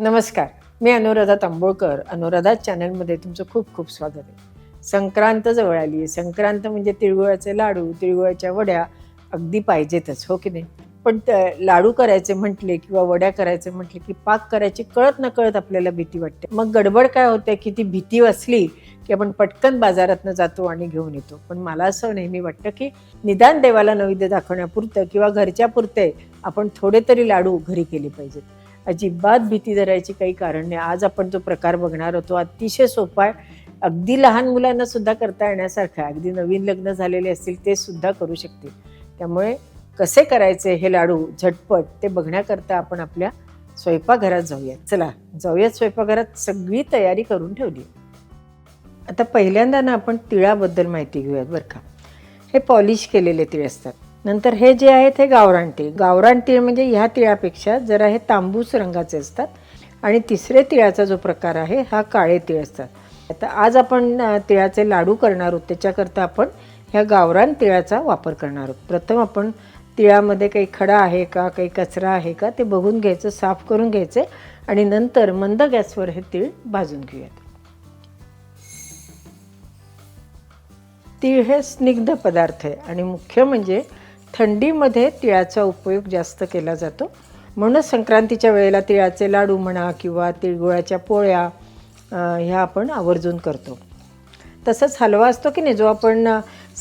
नमस्कार मी अनुराधा तांबोळकर. अनुराधा चॅनलमध्ये तुमचं खूप खूप स्वागत आहे. संक्रांत जवळ आली आहे. संक्रांत म्हणजे तिळगुळाचे लाडू तिळगुळाच्या वड्या अगदी पाहिजेतच हो की नाही? पण लाडू करायचे म्हटले किंवा वड्या करायचे म्हटले की पाक करायची कळत न कळत आपल्याला भीती वाटते. मग गडबड काय होते की ती भीती असली की आपण पटकन बाजारातनं जातो आणि घेऊन येतो. पण मला असं नेहमी वाटतं की निदान देवाला नैवेद्य दाखवण्यापुरतं किंवा घरच्या पुरते आपण थोडे तरी लाडू घरी केले पाहिजेत. अजिबात भीती धरायची काही कारण नाही. आज आपण जो प्रकार बघणार होतो. अतिशय सोपा आहे. अगदी लहान मुलांना सुद्धा करता येण्यासारखा आहे. अगदी नवीन लग्न झालेले असतील ते सुद्धा करू शकतील. त्यामुळे कसे करायचे हे लाडू झटपट ते बघण्याकरता आपण आपल्या स्वयंपाकघरात जाऊयात. चला जाऊयात स्वयंपाकघरात. सगळी तयारी करून ठेवली. आता पहिल्यांदा ना आपण तिळाबद्दल माहिती घेऊयात बरं का. हे पॉलिश केलेले तीळ असतात. नंतर हे जे आहेत हे गावरान तीळ. गावरान तीळ म्हणजे ह्या तिळापेक्षा जरा हे तांबूस रंगाचे असतात. आणि तिसरे तिळाचा जो प्रकार आहे हा काळे तीळ असतात. आता आज आपण तिळाचे लाडू करणार आहोत. त्याच्याकरता आपण ह्या गावरान तिळाचा वापर करणार आहोत. प्रथम आपण तिळामध्ये काही खडा आहे का काही कचरा आहे का ते बघून घ्यायचं साफ करून घ्यायचे. आणि नंतर मंद गॅसवर हे तीळ भाजून घेऊयात. तीळ हे स्निग्ध पदार्थ आहे. आणि मुख्य म्हणजे थंडीमध्ये तिळाचा उपयोग जास्त केला जातो. म्हणूनच संक्रांतीच्या वेळेला तिळाचे लाडू म्हणा किंवा तिळगुळाच्या पोळ्या ह्या आपण आवर्जून करतो. तसंच हलवा असतो की नाही जो आपण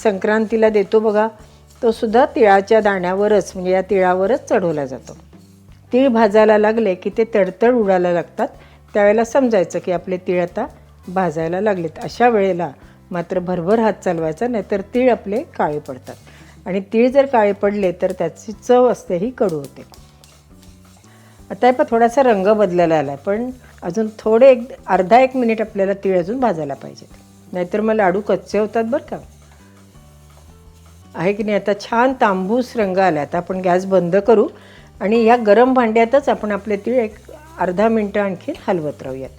संक्रांतीला देतो बघा तो सुद्धा तिळाच्या दाण्यावरच म्हणजे या तिळावरच चढवला जातो. तीळ भाजायला लागले की ते तडतड उडायला लागतात. त्यावेळेला समजायचं की आपले तीळ आता भाजायला लागलेत. अशा वेळेला मात्र भरभर हात चालवायचा नाहीतर तीळ आपले काळे पडतात. आणि तीळ जर काळे पडले तर त्याची चव असते ही कडू होते. आता हे पण थोडासा रंग बदलायला आला आहे पण अजून थोडे एक अर्धा एक मिनिट आपल्याला तीळ अजून भाजायला पाहिजेत. नाहीतर मग लाडू कच्चे होतात बरं का. आहे की नाही आता छान तांबूस रंग आला आता आपण गॅस बंद करू आणि या गरम भांड्यातच आपण आपले तीळ एक अर्धा मिनटं आणखी हलवत राहूयात.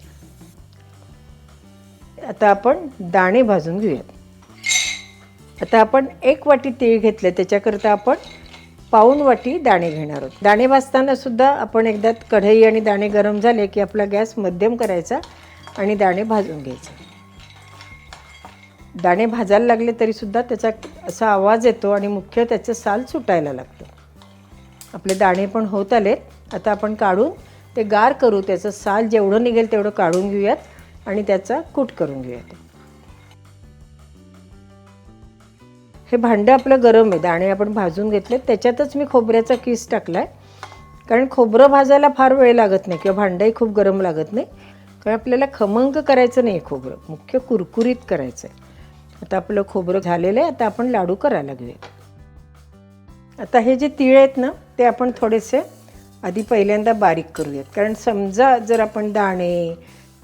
आता आपण दाणे भाजून घेऊयात. आता आपण एक वाटी तीळ घेतलं त्याच्याकरता आपण पाऊण वाटी दाणे घेणार आहोत. दाणे भाजताना सुद्धा आपण एकदा कढई आणि दाणे गरम झाले की आपला गॅस मध्यम करायचा आणि दाणे भाजून घ्यायचे. दाणे भाजायला लागले तरीसुद्धा त्याचा असा आवाज येतो आणि मुख्य त्याचं साल सुटायला लागतं. आपले दाणे पण होत आलेत आता आपण काढून ते गार करू त्याचं साल जेवढं निघेल तेवढं काढून घेऊयात आणि त्याचा कूट करून घेऊयात. हे भांडं आपलं गरम आहे दाणे आपण भाजून घेतले त्याच्यातच मी खोबऱ्याचा किस टाकला आहे कारण खोबरं भाजायला फार वेळ लागत नाही किंवा भांडंही खूप गरम लागत नाही. कारण आपल्याला खमंग करायचं नाही खोबरं. मुख्य कुरकुरीत करायचं आहे आता आपलं खोबरं झालेलं आहे. आता आपण लाडू करायला लागूया आता हे जे तीळ आहेत ना ते आपण थोडेसे आधी पहिल्यांदा बारीक करूयात. कारण समजा जर आपण दाणे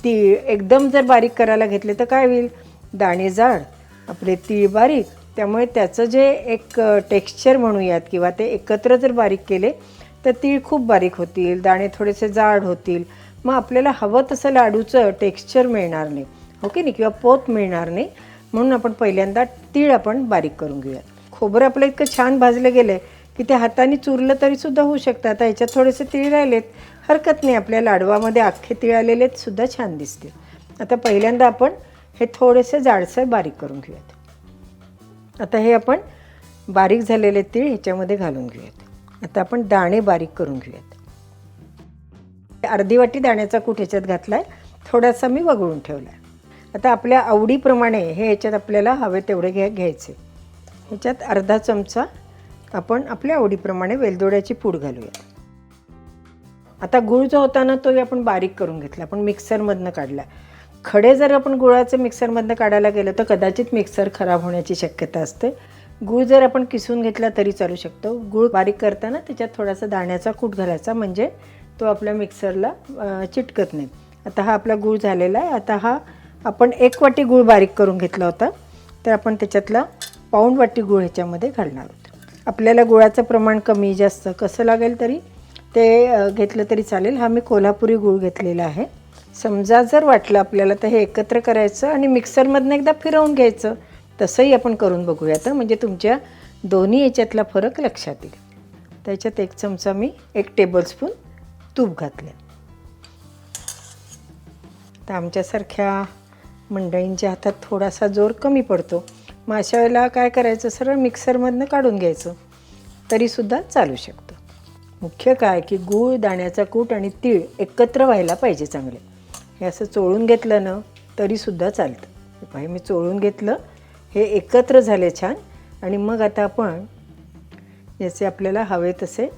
तीळ एकदम जर बारीक करायला घेतले तर काय होईल? दाणे जाड आपले तीळ बारीक त्यामुळे त्याचं जे एक टेक्स्चर म्हणूयात किंवा ते एकत्र जर बारीक केले तर तीळ खूप बारीक होतील दाणे थोडेसे जाड होतील. मग आपल्याला हवं तसं लाडूचं टेक्स्चर मिळणार नाही. हो ओके नाही? किंवा पोत मिळणार नाही. म्हणून आपण पहिल्यांदा तीळ आपण बारीक करून घेऊयात. खोबरं आपलं इतकं छान भाजलं गेलं आहे की ते हाताने चुरलं तरीसुद्धा होऊ शकतं. आता ह्याच्यात थोडेसे तीळ राहिलेत. हरकत नाही. आपल्या लाडवामध्ये अख्खे तीळ आलेले आहेत, सुद्धा छान दिसतील. आता पहिल्यांदा आपण हे थोडेसे जाडसर बारीक करून घेऊयात. आता हे आपण बारीक झालेले तीळ ह्याच्यामध्ये घालून घेऊयात. आता आपण दाणे बारीक करून घेऊयात. अर्धी वाटी दाण्याचा कूट ह्याच्यात घातला आहे थोडासा मी वगळून ठेवला आहे आता आपल्या आवडीप्रमाणे हे ह्याच्यात आपल्याला हवे तेवढे घ्या घ्यायचे. ह्याच्यात अर्धा चमचा आपण आपल्या आवडीप्रमाणे वेलदोड्याची पूड घालूया आता गुळ जो होता ना तोही आपण बारीक करून घेतला. आपण मिक्सरमधनं काढला खडे जर आपण गुळाचं मिक्सरमधनं काढायला गेलो तर कदाचित मिक्सर खराब होण्याची शक्यता असते. गुळ जर आपण किसून घेतला तरी चालू शकतो. गुळ बारीक करताना त्याच्यात थोडासा दाण्याचा कूट घालायचा म्हणजे तो आपल्या मिक्सरला चिटकत नाही. आता हा आपला गुळ झालेला आहे. आता हा आपण एक वाटी गुळ बारीक करून घेतला होता. तर आपण त्याच्यातला पाऊण वाटी गुळ ह्याच्यामध्ये घालणार आहोत. आपल्याला गुळाचं प्रमाण कमी जास्त कसं लागेल तरी ते घेतलं तरी चालेल. हा मी कोल्हापुरी गूळ घेतलेला आहे. समजा जर वाटलं आपल्याला तर हे एकत्र करायचं आणि मिक्सरमधनं एकदा फिरवून घ्यायचं तसंही आपण करून बघूया तर. म्हणजे तुमच्या दोन्ही याच्यातला फरक लक्षात येईल. त्याच्यात एक चमचा मी एक टेबलस्पून तूप घातले तर आमच्यासारख्या मंडळींच्या हातात थोडासा जोर कमी पडतो. मग अशा वेळेला काय करायचं? सरळ मिक्सरमधनं काढून घ्यायचं. तरीसुद्धा चालू शकतं. मुख्य काय? की गूळ दाण्याचा कूट आणि तीळ एकत्र व्हायला पाहिजे चांगले. हे असं चोळून घेतलं ना तरीसुद्धा चालतं. हे मी चोळून घेतलं हे एकत्र झाले छान. आणि मग आता आपण याचे आपल्याला हवे तसे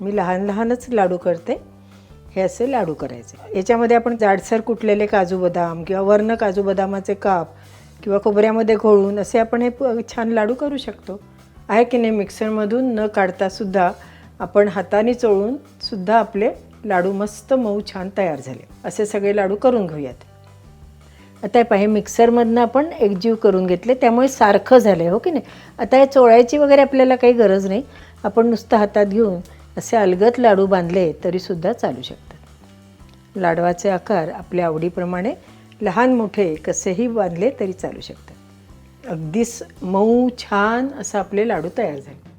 मी लहान लहानच लाडू करते. हे असे लाडू करायचे. याच्यामध्ये आपण जाडसर कुटलेले काजू बदाम किंवा वर्ण काजू बदामाचे काप किंवा खोबऱ्यामध्ये घोळून असे आपण हे प- छान लाडू करू शकतो. आहे की नाही? मिक्सरमधून न काढतासुद्धा आपण हाताने चोळून सुद्धा आपले लाडू मस्त मऊ छान तयार झाले. असे सगळे लाडू करून घेऊयात. आता हे पाहे मिक्सरमधनं आपण एकजीव करून घेतले त्यामुळे सारखं झालं आहे हो की नाही? आता हे चोळायची वगैरे आपल्याला काही गरज नाही. आपण नुसतं हातात घेऊन असे अलगत लाडू बांधले तरीसुद्धा चालू शकतात. लाडवाचे आकार आपल्या आवडीप्रमाणे लहान मोठे कसेही बांधले तरी चालू शकतात. अगदीच मऊ छान असं आपले लाडू तयार झाले.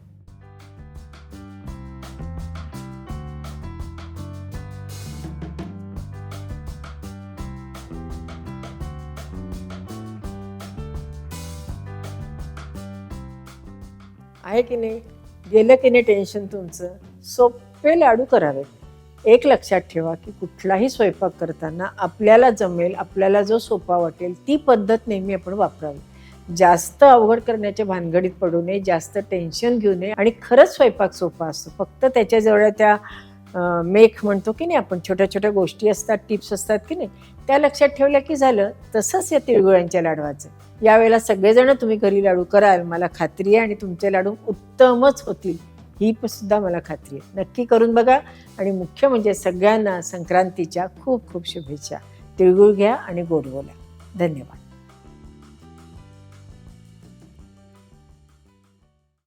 आहे की नाही? गेलं की नाही टेन्शन तुमचं? सोपे लाडू करावेत. एक लक्षात ठेवा की कुठलाही स्वयंपाक करताना आपल्याला जमेल आपल्याला जो सोपा वाटेल ती पद्धत नेहमी आपण वापरावी. जास्त अवघड करण्याच्या भानगडीत पडू नये जास्त टेन्शन घेऊ नये आणि खरंच स्वयंपाक सोपा असतो. फक्त त्याच्याजवळ त्या मेख म्हणतो की नाही आपण छोट्या छोट्या गोष्टी असतात टिप्स असतात की नाही त्या लक्षात ठेवल्या की झालं तसंच या तिळगुळांच्या लाडवाचं. यावेळेला सगळेजण तुम्ही घरी लाडू कराल मला खात्री आहे आणि तुमचे लाडू उत्तमच होतील ही पण सुद्धा मला खात्री आहे. नक्की करून बघा आणि मुख्य म्हणजे सगळ्यांना संक्रांतीच्या खूप खूप शुभेच्छा. तिळगुळ घ्या आणि गोड बोला धन्यवाद.